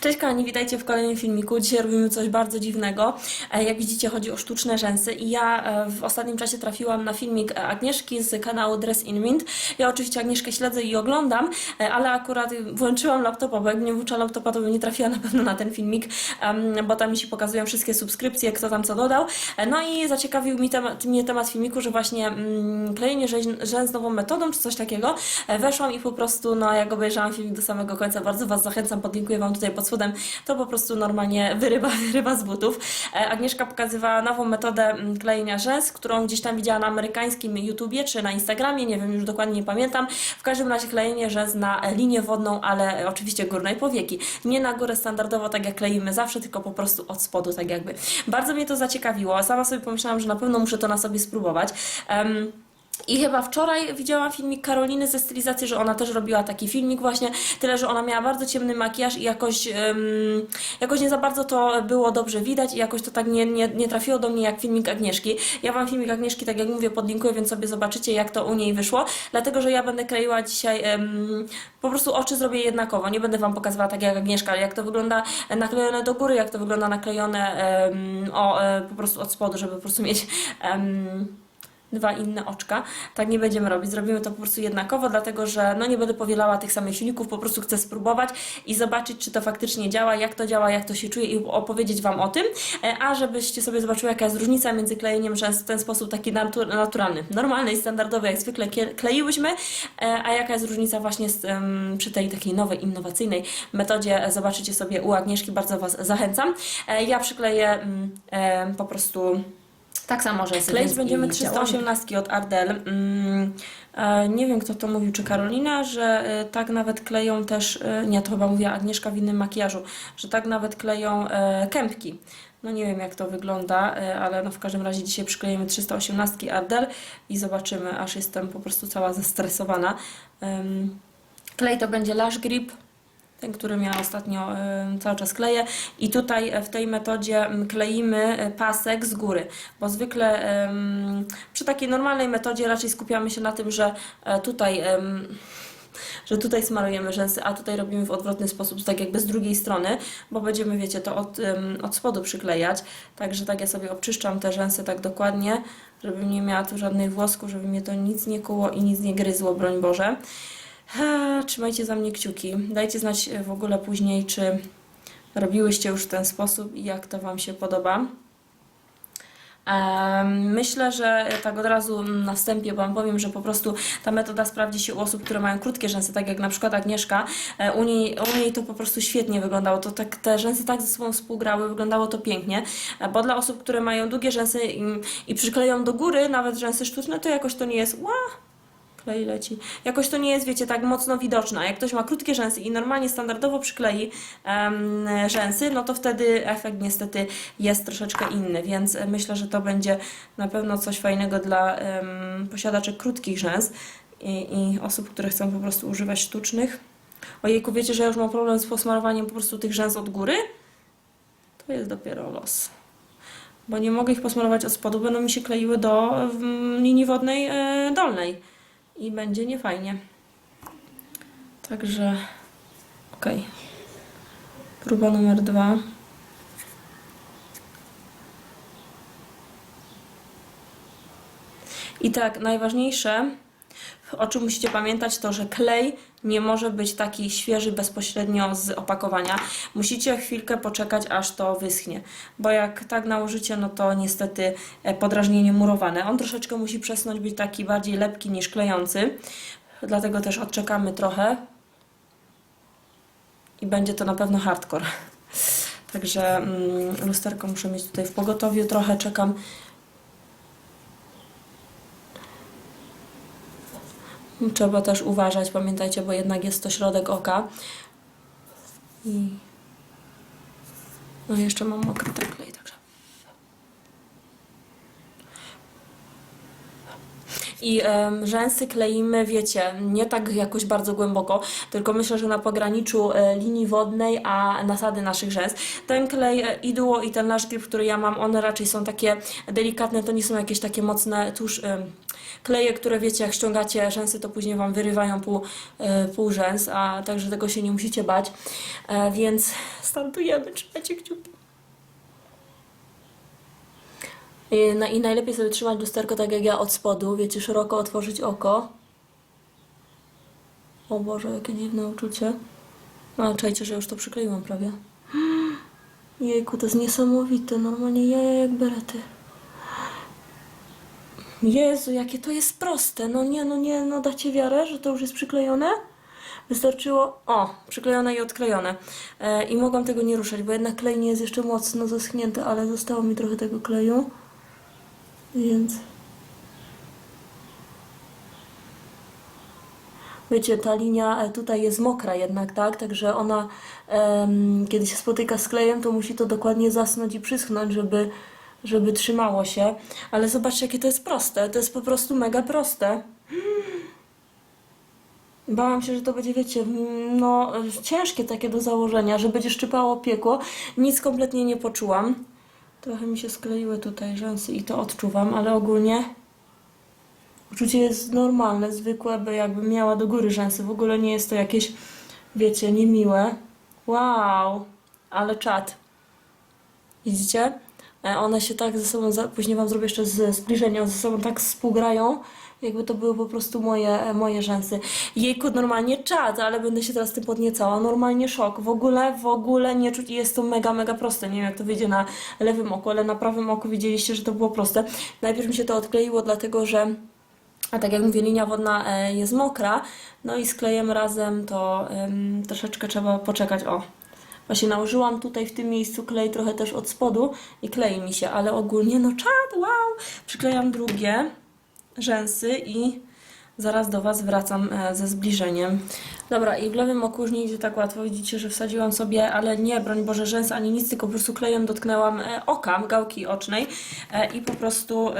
Cześć kochani, witajcie w kolejnym filmiku. Dzisiaj robimy coś bardzo dziwnego. E, Jak widzicie, chodzi o sztuczne rzęsy i ja e, w ostatnim czasie trafiłam na filmik Agnieszki z kanału Dress in Mint. Ja oczywiście Agnieszkę śledzę i oglądam, e, ale akurat włączyłam laptopa, bo jak nie włączyłam laptopa, to bym nie trafiła na pewno na ten filmik, bo tam mi się pokazują wszystkie subskrypcje, kto tam co dodał. No i zaciekawił mi temat, mnie temat filmiku, że właśnie mm, klejenie rzęs, nową metodą, czy coś takiego. Weszłam i po prostu, no jak obejrzałam filmik do samego końca, bardzo Was zachęcam, podlinkuję Wam tutaj pod spodem, to po prostu normalnie wyrywa, wyrywa z butów. E, Agnieszka pokazywała nową metodę mm, klejenia rzęs, którą gdzieś tam widziała na amerykańskim YouTubie, czy na Instagramie, nie wiem, już dokładnie nie pamiętam. W każdym razie klejenie rzęs na linię wodną, ale oczywiście górnej powieki. Nie na górę standardowo, tak jak kleimy zawsze, tylko po prostu od spodu, tak jakby. Bardzo mnie to zaciekawiło. Sama sobie pomyślałam, że na pewno muszę to na sobie spróbować. Em, i chyba wczoraj widziałam filmik Karoliny ze stylizacji, że ona też robiła taki filmik właśnie, tyle, że ona miała bardzo ciemny makijaż i jakoś, em, jakoś nie za bardzo to było dobrze widać i jakoś to tak nie, nie, nie trafiło do mnie jak filmik Agnieszki. Ja Wam filmik Agnieszki, tak jak mówię, podlinkuję, więc sobie zobaczycie jak to u niej wyszło, dlatego, że ja będę kleiła dzisiaj em, po prostu oczy zrobię jednakowo, nie będę Wam pokazywała tak jak Agnieszka, jak to wygląda naklejone do góry, jak to wygląda naklejone em, o, e, po prostu od spodu, żeby po prostu mieć... em, dwa inne oczka. Tak nie będziemy robić. Zrobimy to po prostu jednakowo, dlatego że no nie będę powielała tych samych silników, po prostu chcę spróbować i zobaczyć, czy to faktycznie działa, jak to działa, jak to się czuje i opowiedzieć Wam o tym. E, A żebyście sobie zobaczyły, jaka jest różnica między klejeniem w ten sposób taki natu- naturalny, normalny i standardowy, jak zwykle kleiłyśmy, e, a jaka jest różnica właśnie z, em, przy tej takiej nowej, innowacyjnej metodzie. E, Zobaczycie sobie u Agnieszki, bardzo Was zachęcam. Ja przykleję mm, e, po prostu tak samo, że Kleić będziemy 318 od Ardell. Mm, e, nie wiem, kto to mówił, czy Karolina, że e, tak nawet kleją też, e, nie, to chyba mówiła Agnieszka w innym makijażu, że tak nawet kleją e, kępki. No nie wiem, jak to wygląda, e, ale no w każdym razie dzisiaj przyklejemy 318 Ardell i zobaczymy, aż jestem po prostu cała zestresowana. Em, Klej to będzie Lash Grip, ten, który ja ostatnio y, cały czas kleję. I tutaj e, w tej metodzie m, kleimy e, pasek z góry, bo zwykle przy takiej normalnej metodzie raczej skupiamy się na tym, że e, tutaj. że tutaj smarujemy rzęsy, a tutaj robimy w odwrotny sposób, tak jakby z drugiej strony, bo będziemy, wiecie, to od, od spodu przyklejać. Także tak ja sobie obczyszczam te rzęsy tak dokładnie, żebym nie miała tu żadnych włosków, żeby mnie to nic nie kuło i nic nie gryzło, broń Boże. Trzymajcie za mnie kciuki. Dajcie znać e, w ogóle później, czy robiłyście już w ten sposób i jak to Wam się podoba. Myślę, że tak od razu na wstępie Wam powiem, że po prostu ta metoda sprawdzi się u osób, które mają krótkie rzęsy, tak jak na przykład Agnieszka. E, U niej, u niej to po prostu świetnie wyglądało. To tak, te rzęsy tak ze sobą współgrały, wyglądało to pięknie. E, Bo dla osób, które mają długie rzęsy i, i przykleją do góry nawet rzęsy sztuczne, to jakoś to nie jest ła, klej leci. Jakoś to nie jest, wiecie, tak mocno widoczne. Jak ktoś ma krótkie rzęsy i normalnie standardowo przyklei em, rzęsy, no to wtedy efekt niestety jest troszeczkę inny, więc myślę, że to będzie na pewno coś fajnego dla em, posiadaczy krótkich rzęs i, i osób, które chcą po prostu używać sztucznych. Ojejku, wiecie, że ja już mam problem z posmarowaniem po prostu tych rzęs od góry? To jest dopiero los. Bo nie mogę ich posmarować od spodu, będą mi się kleiły do mm, linii wodnej e, dolnej i będzie niefajnie. Także okej. Próba numer dwa. I tak, najważniejsze, o czym musicie pamiętać, to że klej nie może być taki świeży bezpośrednio z opakowania. Musicie chwilkę poczekać, aż to wyschnie, bo jak tak nałożycie, no to niestety e, podrażnienie murowane. On troszeczkę musi przesnąć być taki bardziej lepki niż klejący, dlatego też odczekamy trochę i będzie to na pewno hardcore. Także mm, lusterko muszę mieć tutaj w pogotowiu, trochę czekam. Trzeba też uważać, pamiętajcie, bo jednak jest to środek oka. I no jeszcze mam mokry ten klej, także. I em, rzęsy kleimy, wiecie, nie tak jakoś bardzo głęboko, tylko myślę, że na pograniczu e, linii wodnej, a nasady naszych rzęs. Ten klej e, Iduo i ten Lash Grip, który ja mam, one raczej są takie delikatne, to nie są jakieś takie mocne tuż kleje, które wiecie, jak ściągacie rzęsy, to później Wam wyrywają pół, e, pół rzęs, a także tego się nie musicie bać. Więc startujemy, trzymajcie kciuki. Na, I najlepiej sobie trzymać lusterko tak jak ja od spodu, wiecie, szeroko otworzyć oko. O Boże, jakie dziwne uczucie. No, czajcie, że już to przykleiłam prawie. Jejku, to jest niesamowite, normalnie jaja jak berety. Jezu, jakie to jest proste. No nie, no nie, no dacie wiarę, że to już jest przyklejone? Wystarczyło, o, przyklejone i odklejone. E, I mogłam tego nie ruszać, bo jednak klej nie jest jeszcze mocno zaschnięty, ale zostało mi trochę tego kleju. Więc... Wiecie, ta linia e, tutaj jest mokra jednak, tak? Także ona, kiedy się spotyka z klejem, to musi to dokładnie zasnąć i przyschnąć, żeby, żeby trzymało się. Ale zobaczcie, jakie to jest proste. To jest po prostu mega proste. Bałam się, że to będzie, wiecie, no ciężkie takie do założenia, że będzie szczypało piekło. Nic kompletnie nie poczułam. Trochę mi się skleiły tutaj rzęsy i to odczuwam, ale ogólnie uczucie jest normalne, zwykłe, by jakbym miała do góry rzęsy. W ogóle nie jest to jakieś, wiecie, niemiłe. Wow, ale czad. Widzicie? E, One się tak ze sobą, później Wam zrobię jeszcze z zbliżenia, ze sobą tak współgrają, jakby to były po prostu moje, moje rzęsy. Jejku, normalnie czad, ale będę się teraz tym podniecała. Normalnie szok. W ogóle, w ogóle nie czuć i jest to mega, mega proste. Nie wiem, jak to wyjdzie na lewym oku, ale na prawym oku widzieliście, że to było proste. Najpierw mi się to odkleiło, dlatego że a tak jak mówię, linia wodna e, jest mokra, no i z klejem razem to em, troszeczkę trzeba poczekać. O, właśnie nałożyłam tutaj w tym miejscu klej trochę też od spodu i klei mi się, ale ogólnie no czad, wow! Przyklejam drugie rzęsy i zaraz do Was wracam e, ze zbliżeniem. Dobra, i w lewym oku już nie idzie tak łatwo. Widzicie, że wsadziłam sobie, ale nie, broń Boże, rzęs ani nic, tylko po prostu klejem dotknęłam e, oka, gałki ocznej e, i po prostu,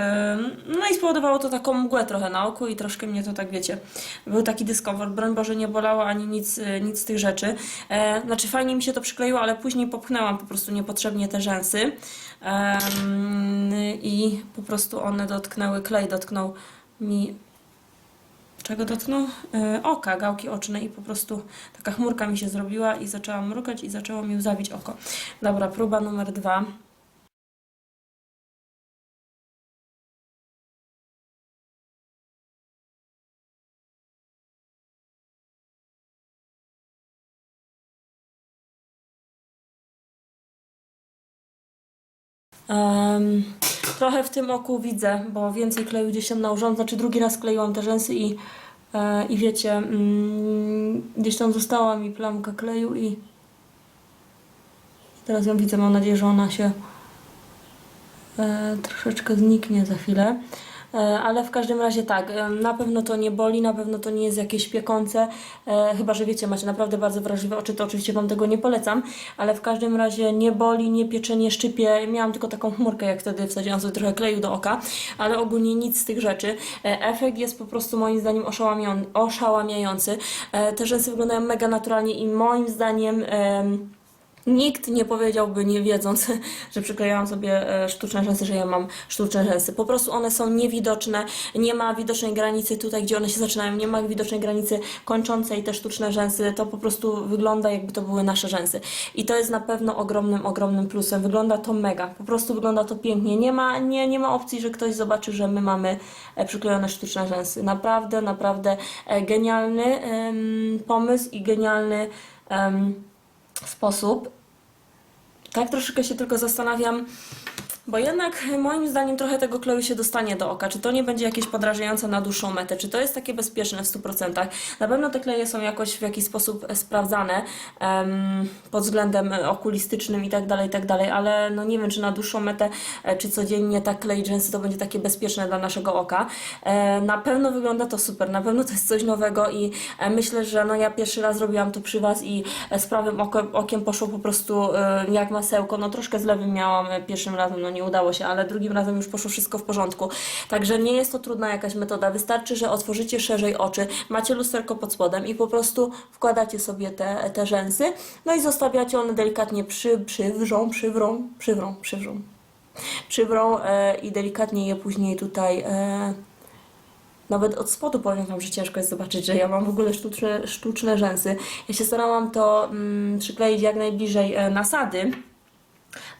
no i spowodowało to taką mgłę trochę na oku i troszkę mnie to tak, wiecie, był taki dyskomfort. Broń Boże, nie bolało ani nic, nic z tych rzeczy. Znaczy fajnie mi się to przykleiło, ale później popchnęłam po prostu niepotrzebnie te rzęsy i po prostu one dotknęły, klej dotknął mi czego dotknął? E, oka, gałki oczne i po prostu taka chmurka mi się zrobiła i zaczęłam mrugać i zaczęło mi łzawić oko. Dobra, próba numer dwa. Em, trochę w tym oku widzę, bo więcej kleju gdzieś tam nałożyłam, znaczy drugi raz kleiłam te rzęsy i, e, i wiecie, mm, gdzieś tam została mi plamka kleju i teraz ją widzę, mam nadzieję, że ona się e, troszeczkę zniknie za chwilę. E, Ale w każdym razie tak, e, na pewno to nie boli, na pewno to nie jest jakieś piekące, e, chyba że wiecie, macie naprawdę bardzo wrażliwe oczy, to oczywiście Wam tego nie polecam, ale w każdym razie nie boli, nie piecze, nie szczypie. Miałam tylko taką chmurkę, jak wtedy wsadziłam sobie trochę kleju do oka, ale ogólnie nic z tych rzeczy. Efekt jest po prostu moim zdaniem oszałamiający. Te rzęsy wyglądają mega naturalnie i moim zdaniem... Nikt nie powiedziałby, nie wiedząc, że przyklejałam sobie e, sztuczne rzęsy, że ja mam sztuczne rzęsy. Po prostu one są niewidoczne, nie ma widocznej granicy tutaj, gdzie one się zaczynają, nie ma widocznej granicy kończącej te sztuczne rzęsy. To po prostu wygląda, jakby to były nasze rzęsy. I to jest na pewno ogromnym, ogromnym plusem. Wygląda to mega, po prostu wygląda to pięknie. Nie ma, nie, nie ma opcji, że ktoś zobaczy, że my mamy e, przyklejone sztuczne rzęsy. Naprawdę, naprawdę e, genialny em, pomysł i genialny em, sposób. Tak troszeczkę się tylko zastanawiam, bo jednak moim zdaniem trochę tego kleju się dostanie do oka. Czy to nie będzie jakieś podrażające na dłuższą metę? Czy to jest takie bezpieczne w 100%? Na pewno te kleje są jakoś w jakiś sposób e, sprawdzane em, pod względem e, okulistycznym i tak dalej, i tak dalej, ale no nie wiem, czy na dłuższą metę, e, czy codziennie tak klej rzęsy to będzie takie bezpieczne dla naszego oka. E, na pewno wygląda to super, na pewno to jest coś nowego i myślę, że no ja pierwszy raz robiłam to przy Was i z prawym okiem, poszło po prostu e, jak masełko. No troszkę z miałam pierwszym razem, no nie nie udało się, ale drugim razem już poszło wszystko w porządku. Także nie jest to trudna jakaś metoda. Wystarczy, że otworzycie szerzej oczy, macie lusterko pod spodem i po prostu wkładacie sobie te, te rzęsy, no i zostawiacie one delikatnie przy, przywrzą, przywrą, przywrą, przywrą. Przywrą e, i delikatnie je później tutaj e, nawet od spodu powiem Wam, że ciężko jest zobaczyć, że ja mam w ogóle sztuczne, sztuczne rzęsy. Ja się starałam to mm, przykleić jak najbliżej e, nasady.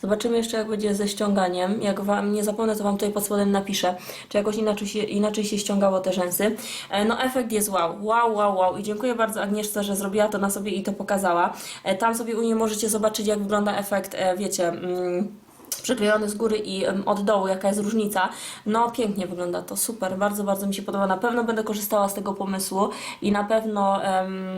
Zobaczymy jeszcze, jak będzie ze ściąganiem. Jak Wam nie zapomnę, to Wam tutaj pod spodem napiszę, czy jakoś inaczej się, inaczej się ściągało te rzęsy. E, No efekt jest wow, wow, wow, wow. I dziękuję bardzo Agnieszce, że zrobiła to na sobie i to pokazała. E, Tam sobie u niej możecie zobaczyć, jak wygląda efekt, e, wiecie... Mm, przyklejony z góry i od dołu, jaka jest różnica. No pięknie wygląda to, super, bardzo, bardzo mi się podoba. Na pewno będę korzystała z tego pomysłu i na pewno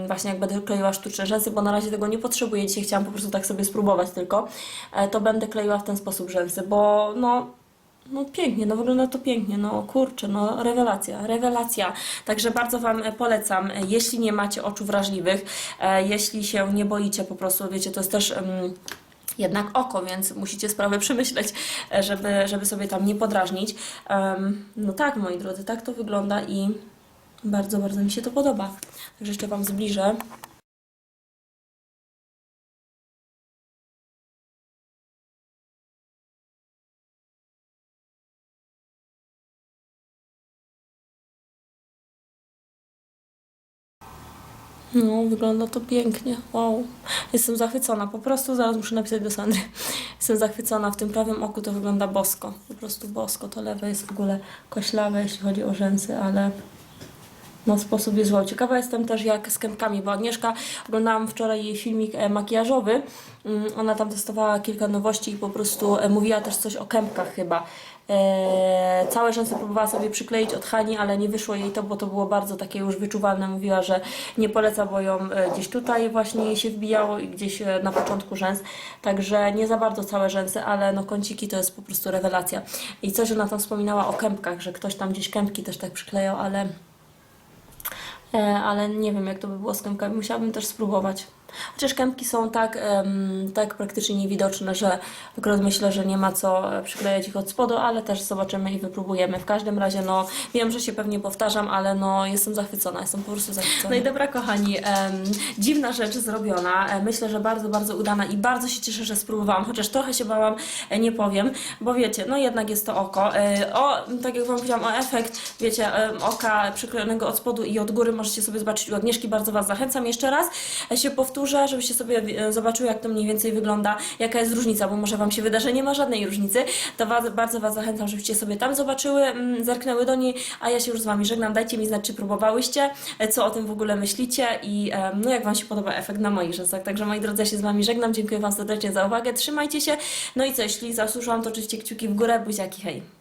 właśnie jak będę kleiła sztuczne rzęsy, bo na razie tego nie potrzebuję, dzisiaj chciałam po prostu tak sobie spróbować tylko, e, to będę kleiła w ten sposób rzęsy, bo no no pięknie, no wygląda to pięknie, no kurczę, no rewelacja, rewelacja. Także bardzo Wam e, polecam, e, jeśli nie macie oczu wrażliwych, jeśli się nie boicie po prostu, wiecie, to jest też... em, jednak oko, więc musicie sprawę przemyśleć, e, żeby, żeby sobie tam nie podrażnić. Em, no tak, moi drodzy, tak to wygląda i bardzo, bardzo mi się to podoba. Także jeszcze Wam zbliżę. No, wygląda to pięknie. Wow. Jestem zachwycona. Po prostu zaraz muszę napisać do Sandry. Jestem zachwycona. W tym prawym oku to wygląda bosko. Po prostu bosko. To lewe jest w ogóle koślawe, jeśli chodzi o rzęsy, ale no sposób jest wow. Ciekawa jestem też jak z kępkami, bo Agnieszka, oglądałam wczoraj jej filmik e, makijażowy. Mm, Ona tam testowała kilka nowości i po prostu e, mówiła też coś o kępkach chyba. E, całe rzęsy próbowała sobie przykleić od Hani, ale nie wyszło jej to, bo to było bardzo takie już wyczuwalne. Mówiła, że nie poleca, bo ją e, gdzieś tutaj właśnie się wbijało i gdzieś e, na początku rzęs. Także nie za bardzo całe rzęsy, ale no kąciki to jest po prostu rewelacja. I coś ona tam wspominała o kępkach, że ktoś tam gdzieś kępki też tak przyklejał, ale ale nie wiem jak to by było z kępkami. Musiałabym też spróbować. Chociaż kępki są tak, em, tak praktycznie niewidoczne, że akurat myślę, że nie ma co e, przyklejać ich od spodu, ale też zobaczymy i wypróbujemy. W każdym razie, no wiem, że się pewnie powtarzam, ale no jestem zachwycona, jestem po prostu zachwycona. No i dobra, kochani, em, dziwna rzecz zrobiona. E, Myślę, że bardzo, bardzo udana i bardzo się cieszę, że spróbowałam, chociaż trochę się bałam, e, nie powiem, bo wiecie, no jednak jest to oko. O, tak jak Wam powiedziałam, o efekt, wiecie, oka przyklejonego od spodu i od góry możecie sobie zobaczyć u Agnieszki, bardzo Was zachęcam. Jeszcze raz się powtórzę, żebyście sobie e, zobaczyły, jak to mniej więcej wygląda, jaka jest różnica, bo może Wam się wyda, że nie ma żadnej różnicy, to was, bardzo Was zachęcam, żebyście sobie tam zobaczyły, mm, zerknęły do niej, a ja się już z Wami żegnam. Dajcie mi znać, czy próbowałyście, e, co o tym w ogóle myślicie i em, no jak Wam się podoba efekt na moich rzęsach. Także moi drodzy, ja się z Wami żegnam, dziękuję Wam serdecznie za uwagę, trzymajcie się, no i co, jeśli zasłyszałam, to oczywiście kciuki w górę, buziaki, hej!